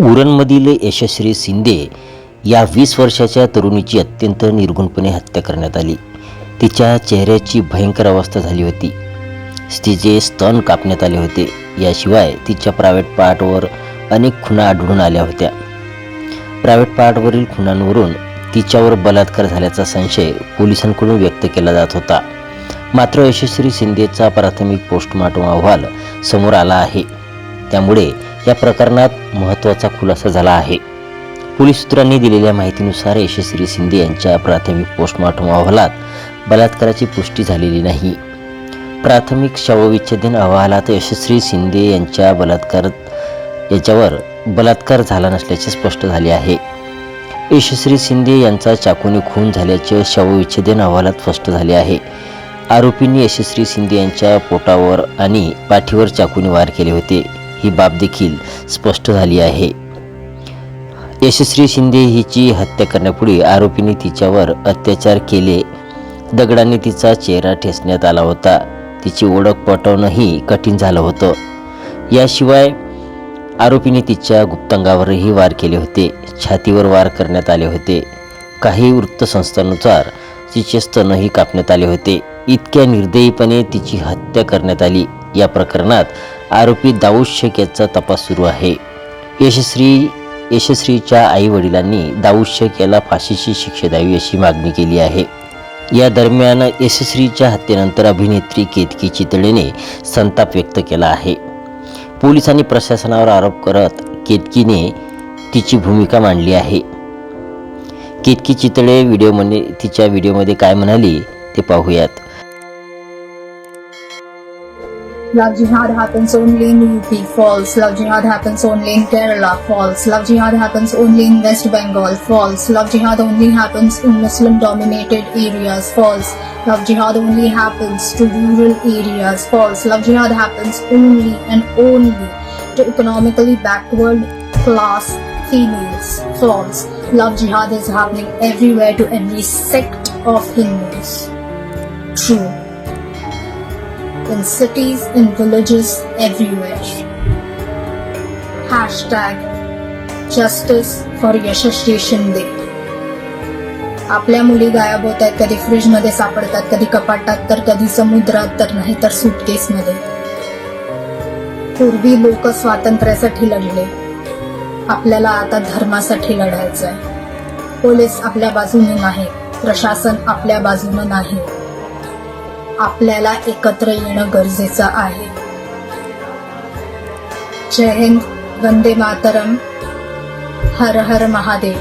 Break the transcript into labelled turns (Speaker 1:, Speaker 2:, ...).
Speaker 1: उरणमधील यशस्वी शिंदे या वीस वर्षाच्या तरुणीची अत्यंत निर्गुणपणे हत्या करण्यात आली. तिच्या चेहऱ्याची भयंकर अवस्था झाली होती. तिचे स्तन कापण्यात आले होते. याशिवाय तिच्या प्रायव्हेट पार्टवर अनेक खुणा आढळून आल्या होत्या. प्रायव्हेट पार्टवरील खुणांवरून तिच्यावर बलात्कार झाल्याचा संशय पोलिसांकडून व्यक्त केला जात होता. मात्र यशस्वी शिंदेचा प्राथमिक पोस्टमॉर्टम अहवाल समोर आला आहे. त्यामुळे या प्रकरणात महत्त्वाचा खुलासा झाला आहे. पोलीस सूत्रांनी दिलेल्या माहितीनुसार यशस्वी शिंदे यांच्या प्राथमिक पोस्टमॉर्टम अहवालात बलात्काराची पुष्टी झालेली नाही. प्राथमिक शवविच्छेदन अहवालात यशस्वी शिंदे यांच्या बलात्कार याच्यावर बलात्कार झाला नसल्याचे स्पष्ट झाले आहे. यशस्वी शिंदे यांचा चाकूने खून झाल्याचे शवविच्छेदन अहवालात स्पष्ट झाले आहे. आरोपींनी यशस्वी शिंदे यांच्या पोटावर आणि पाठीवर चाकूने वार केले होते. ही बाब देखील स्पष्ट झाली आहे. यशस्वी शिंदे हिची हत्या करण्यापूर्वी आरोपीने तिच्यावर अत्याचार केले. दगडाने तिचा चेहरा ठेचण्यात आला होता. तिची ओळख पटवणंही कठीण झालं होतं. याशिवाय आरोपीने तिच्या गुप्तांगावरही वार केले होते. छातीवर वार करण्यात आले होते. काही वृत्तसंस्थांनुसार तिचे स्तनही कापण्यात आले होते. इतक्या निर्दयीपणे तिची हत्या करण्यात आली. या प्रकरणात आरोपी दाऊद शेख याचा तपास सुरू आहे. यशस्वी यशस्वीच्या आई वडिलांनी दाऊद शेख याला फाशीची शिक्षा द्यावी अशी मागणी केली आहे. या दरम्यान यशस्वीच्या हत्येनंतर अभिनेत्री केतकी चितळेने संताप व्यक्त केला आहे. पोलिसांनी प्रशासनावर आरोप करत केतकीने तिची भूमिका मांडली आहे. केतकी चितळे व्हिडिओमध्ये तिच्या व्हिडिओमध्ये काय म्हणाली ते पाहूयात.
Speaker 2: Love jihad happens only in UP, false. Love jihad happens only in Kerala, false. Love jihad happens only in West Bengal, false. Love jihad only happens in Muslim dominated areas, false. Love jihad only happens to rural areas, false. Love jihad happens only and only to economically backward class females, false. Love jihad is happening everywhere to every sect of Hindus. True in cities, and villages, everywhere. Hashtag Justice for Yashasvi Shinde. आपल्या मुली गायब होत आहेत कधी फ्रीजमध्ये सापडतात कधी कपाटात तर कधी समुद्रात तर नाही तर सुटकेसमध्ये पूर्वी लोक स्वातंत्र्यासाठी लढले आपल्याला आता धर्मासाठी लढायचं आहे पोलीस आपल्या बाजूने नाही प्रशासन आपल्या बाजूने नाही आपल्याला एकत्र येणं गरजेचं आहे. जय हिंद वंदे मातरम हर हर महादेव.